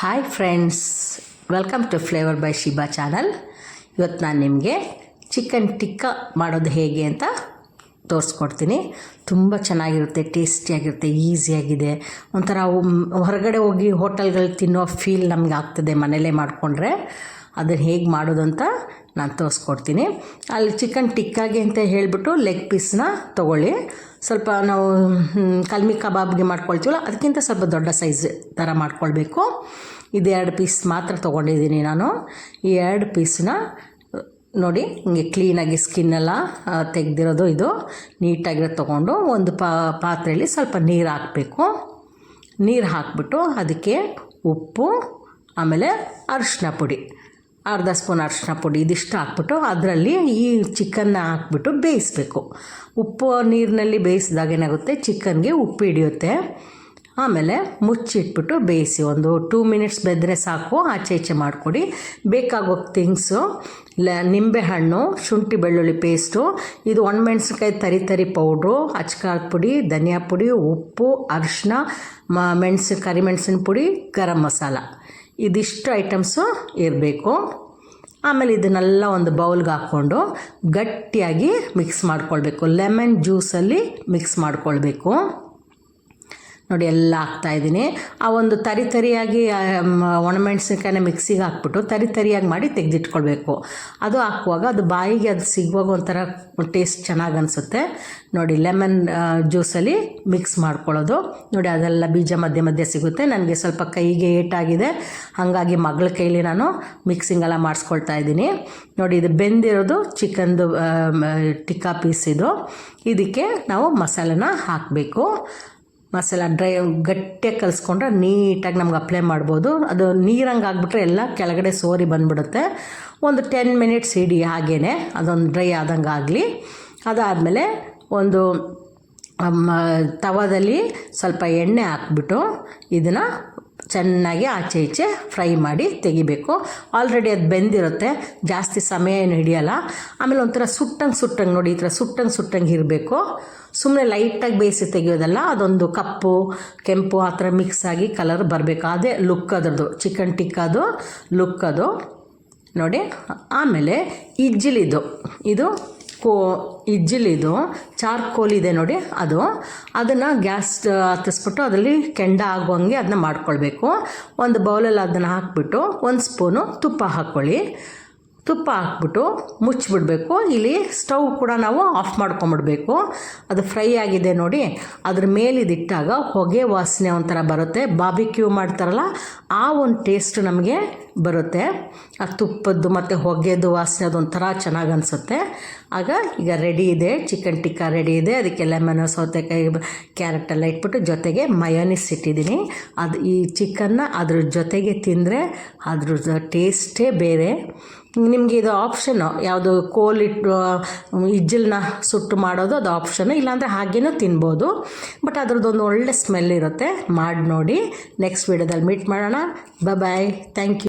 Hi friends welcome to flavour by Shiba channel ಇವತ್ತು ನಾನು ನಿಮಗೆ ಚಿಕನ್ ಟಿಕ್ಕ ಮಾಡೋದು ಹೇಗೆ ಅಂತ ತೋರಿಸ್ಕೊಡ್ತೀನಿ. ತುಂಬ ಚೆನ್ನಾಗಿರುತ್ತೆ ಟೇಸ್ಟಿಯಾಗಿರುತ್ತೆ ಈಸಿಯಾಗಿದೆ ಒಂಥರ ಹೊರಗಡೆ ಹೋಗಿ ಹೋಟೆಲ್ಗಳು ತಿನ್ನೋ ಫೀಲ್ ನಮ್ಗೆ ಆಗ್ತದೆ ಮನೇಲೇ ಮಾಡಿಕೊಂಡ್ರೆ. ಅದನ್ನು ಹೇಗೆ ಮಾಡೋದು ಅಂತ ನಾನು ತೋರಿಸ್ಕೊಡ್ತೀನಿ. ಅಲ್ಲಿ ಚಿಕನ್ ಟಿಕ್ಕಾಗಿ ಅಂತ ಹೇಳಿಬಿಟ್ಟು ಲೆಗ್ ಪೀಸ್ನ ತೊಗೊಳ್ಳಿ. ಸ್ವಲ್ಪ ನಾವು ಕಲ್ಮಿ ಕಬಾಬ್ಗೆ ಮಾಡ್ಕೊಳ್ತೀವಲ್ಲ, ಅದಕ್ಕಿಂತ ಸ್ವಲ್ಪ ದೊಡ್ಡ ಸೈಜ್ ಥರ ಮಾಡ್ಕೊಳ್ಬೇಕು. ಇದೆರಡು ಪೀಸ್ ಮಾತ್ರ ತೊಗೊಂಡಿದ್ದೀನಿ ನಾನು. ಈ ಎರಡು ಪೀಸ್ನ ನೋಡಿ, ಹಿಂಗೆ ಕ್ಲೀನಾಗಿ ಸ್ಕಿನ್ನೆಲ್ಲ ತೆಗೆದಿರೋದು ಇದು. ನೀಟಾಗಿರೋದು ತೊಗೊಂಡು ಒಂದು ಪಾತ್ರೆಯಲ್ಲಿ ಸ್ವಲ್ಪ ನೀರು ಹಾಕಬೇಕು. ನೀರು ಹಾಕ್ಬಿಟ್ಟು ಅದಕ್ಕೆ ಉಪ್ಪು, ಆಮೇಲೆ ಅರಿಶಿನ ಪುಡಿ. ಅರ್ಧ ಸ್ಪೂನ್ ಅರಿಶಿನ ಪುಡಿ ಇದಿಷ್ಟು ಹಾಕ್ಬಿಟ್ಟು ಅದರಲ್ಲಿ ಈ ಚಿಕನ್ನ ಹಾಕ್ಬಿಟ್ಟು ಬೇಯಿಸ್ಬೇಕು. ಉಪ್ಪು ನೀರಿನಲ್ಲಿ ಬೇಯಿಸಿದಾಗ ಏನಾಗುತ್ತೆ? ಚಿಕನ್ಗೆ ಉಪ್ಪು ಹಿಡಿಯುತ್ತೆ. ಆಮೇಲೆ ಮುಚ್ಚಿಟ್ಬಿಟ್ಟು ಬೇಯಿಸಿ ಒಂದು ಟೂ ಮಿನಿಟ್ಸ್ ಬೆದ್ರೆ ಸಾಕು. ಆಚೆ ಈಚೆ ಮಾಡಿಕೊಡಿ. ಬೇಕಾಗೋ ಥಿಂಗ್ಸು ಲ ನಿಂಬೆಹಣ್ಣು ಶುಂಠಿ ಬೆಳ್ಳುಳ್ಳಿ ಪೇಸ್ಟು ಇದು ಒಣಮೆಣ್ಸಿನ್ಕಾಯಿ ತರಿ ತರಿ ಪೌಡ್ರು ಅಚ್ಕಾರದ ಪುಡಿ, ಧನಿಯಾ ಪುಡಿ, ಉಪ್ಪು ಅರಿಶಿನ ಮ ಮೆಣಸು ಕರಿಮೆಣಸಿನ ಪುಡಿ, ಗರಂ ಮಸಾಲ. ಇದಿಷ್ಟು ಐಟಮ್ಸು ಇರಬೇಕು. ಆಮೇಲೆ ಇದನ್ನೆಲ್ಲ ಒಂದು ಬೌಲ್ಗೆ ಹಾಕ್ಕೊಂಡು ಗಟ್ಟಿಯಾಗಿ ಮಿಕ್ಸ್ ಮಾಡ್ಕೊಳ್ಬೇಕು. ಲೆಮನ್ ಜ್ಯೂಸಲ್ಲಿ ಮಿಕ್ಸ್ ಮಾಡ್ಕೊಳ್ಬೇಕು. ನೋಡಿ, ಎಲ್ಲ ಹಾಕ್ತಾ ಇದ್ದೀನಿ. ಆ ಒಂದು ತರಿ ತರಿಯಾಗಿ ಒಣಮೆಣಸಿನ್ಕಾಯಿನ ಮಿಕ್ಸಿಗೆ ಹಾಕ್ಬಿಟ್ಟು ತರಿ ತರಿಯಾಗಿ ಮಾಡಿ ತೆಗೆದಿಟ್ಕೊಳ್ಬೇಕು. ಅದು ಹಾಕುವಾಗ ಅದು ಬಾಯಿಗೆ ಅದು ಸಿಗುವಾಗ ಒಂಥರ ಟೇಸ್ಟ್ ಚೆನ್ನಾಗಿ ಅನಿಸುತ್ತೆ. ನೋಡಿ ಲೆಮನ್ ಜ್ಯೂಸಲ್ಲಿ ಮಿಕ್ಸ್ ಮಾಡ್ಕೊಳ್ಳೋದು. ನೋಡಿ, ಅದೆಲ್ಲ ಬೀಜ ಮಧ್ಯೆ ಮಧ್ಯೆ ಸಿಗುತ್ತೆ. ನನಗೆ ಸ್ವಲ್ಪ ಕೈಗೆ ಏಟಾಗಿದೆ. ಹಾಗಾಗಿ ಮಗಳ ಕೈಲಿ ನಾನು ಮಿಕ್ಸಿಂಗ್ ಎಲ್ಲ ಮಾಡಿಸ್ಕೊಳ್ತಾ ಇದ್ದೀನಿ. ನೋಡಿ, ಇದು ಬೆಂದಿರೋದು ಚಿಕನ್ದು ಟಿಕ್ಕಾ ಪೀಸ್ ಇದು. ಇದಕ್ಕೆ ನಾವು ಮಸಾಲೆನ ಹಾಕಬೇಕು. ಮಸಾಲ ಡ್ರೈ ಗಟ್ಟಿಯಾಗಿ ಕಲಿಸ್ಕೊಂಡ್ರೆ ನೀಟಾಗಿ ನಮ್ಗೆ ಅಪ್ಲೈ ಮಾಡ್ಬೋದು. ಅದು ನೀರಂಗೆ ಆಗಿಬಿಟ್ರೆ ಎಲ್ಲ ಕೆಳಗಡೆ ಸೋರಿ ಬಂದ್ಬಿಡುತ್ತೆ. ಒಂದು ಟೆನ್ ಮಿನಿಟ್ಸ್ ಇಡಿ ಹಾಗೇ ಅದೊಂದು ಡ್ರೈ ಆದಂಗೆ ಆಗಲಿ. ಅದಾದಮೇಲೆ ಒಂದು ತವದಲ್ಲಿ ಸ್ವಲ್ಪ ಎಣ್ಣೆ ಹಾಕ್ಬಿಟ್ಟು ಇದನ್ನು ಚೆನ್ನಾಗಿ ಆಚೆ ಈಚೆ ಫ್ರೈ ಮಾಡಿ ತೆಗಿಬೇಕು. ಆಲ್ರೆಡಿ ಅದು ಬೆಂದಿರುತ್ತೆ. ಜಾಸ್ತಿ ಸಮಯ ಏನು ಹಿಡಿಯಲ್ಲ. ಆಮೇಲೆ ಒಂಥರ ಸುಟ್ಟಂಗೆ ಸುಟ್ಟಂಗೆ ನೋಡಿ, ಈ ಥರ ಸುಟ್ಟಂಗೆ ಸುಟ್ಟಂಗೆ ಇರಬೇಕು. ಸುಮ್ಮನೆ ಲೈಟಾಗಿ ಬೇಯಿಸಿ ತೆಗಿಯೋದಲ್ಲ, ಅದೊಂದು ಕಪ್ಪು, ಕೆಂಪು ಆ ಥರ ಮಿಕ್ಸ್ ಆಗಿ ಕಲರ್ ಬರಬೇಕು. ಅದೇ ಲುಕ್ ಅದರದು ಚಿಕನ್ ಟಿಕ್ಕದು ಲುಕ್ ಅದು. ನೋಡಿ, ಆಮೇಲೆ ಇಜ್ಜಿಲಿದು. ಇದು ಕೋ ಇಜ್ಜಿಲಿದು ಚಾರ್ಕೋಲ್ ಇದೆ ನೋಡಿ ಅದು. ಅದನ್ನು ಗ್ಯಾಸ್ ಹತ್ತಿಸ್ಬಿಟ್ಟು ಅದರಲ್ಲಿ ಕೆಂಡ ಆಗುವಂಗೆ ಅದನ್ನ ಮಾಡ್ಕೊಳ್ಬೇಕು. ಒಂದು ಬೌಲಲ್ಲಿ ಅದನ್ನು ಹಾಕ್ಬಿಟ್ಟು ಒಂದು ಸ್ಪೂನು ತುಪ್ಪ ಹಾಕ್ಕೊಳ್ಳಿ. ತುಪ್ಪ ಹಾಕ್ಬಿಟ್ಟು ಮುಚ್ಚಿಬಿಡ್ಬೇಕು. ಇಲ್ಲಿ ಸ್ಟವ್ ಕೂಡ ನಾವು ಆಫ್ ಮಾಡ್ಕೊಂಬಿಡ್ಬೇಕು. ಅದು ಫ್ರೈ ಆಗಿದೆ ನೋಡಿ. ಅದ್ರ ಮೇಲಿದಿಟ್ಟಾಗ ಹೊಗೆ ವಾಸನೆ ಒಂಥರ ಬರುತ್ತೆ. ಬಾಬಿಕ್ಯೂ ಮಾಡ್ತಾರಲ್ಲ, ಆ ಒಂದು ಟೇಸ್ಟ್ ನಮಗೆ ಬರುತ್ತೆ. ಆ ತುಪ್ಪದ್ದು ಮತ್ತು ಹೊಗೆದು ವಾಸನೆ ಅದೊಂಥರ ಚೆನ್ನಾಗಿ ಅನಿಸುತ್ತೆ. ಆಗ ಈಗ ರೆಡಿ ಇದೆ ಚಿಕನ್ ಟಿಕ್ಕಾ ರೆಡಿ ಇದೆ. ಅದಕ್ಕೆ ಲೆಮನ್ ಸೌತೆಕಾಯಿ ಕ್ಯಾರೆಟ್ ಎಲ್ಲ ಇಟ್ಬಿಟ್ಟು ಜೊತೆಗೆ ಮಯೋನಿಸ್ ಇಟ್ಟಿದ್ದೀನಿ. ಅದು ಈ ಚಿಕನ್ನ ಅದ್ರ ಜೊತೆಗೆ ತಿಂದರೆ ಅದ್ರ ಟೇಸ್ಟೇ ಬೇರೆ. ನಿಮಗೆ ಇದು ಆಪ್ಷನ್ನು ಯಾವುದು ಕೋಲಿಟ್ಟು ಇಜ್ಜಲನ್ನ ಸುಟ್ಟು ಮಾಡೋದು ಅದು ಆಪ್ಷನ್ನು ಇಲ್ಲಾಂದರೆ ಹಾಗೇನೂ ತಿನ್ಬೋದು. ಬಟ್ ಅದ್ರದ್ದೊಂದು ಒಳ್ಳೆ ಸ್ಮೆಲ್ ಇರುತ್ತೆ. ಮಾಡಿ ನೋಡಿ ನೆಕ್ಸ್ಟ್ ವೀಡಿಯೋದಲ್ಲಿ ಮೀಟ್ ಮಾಡೋಣ. Bye thank you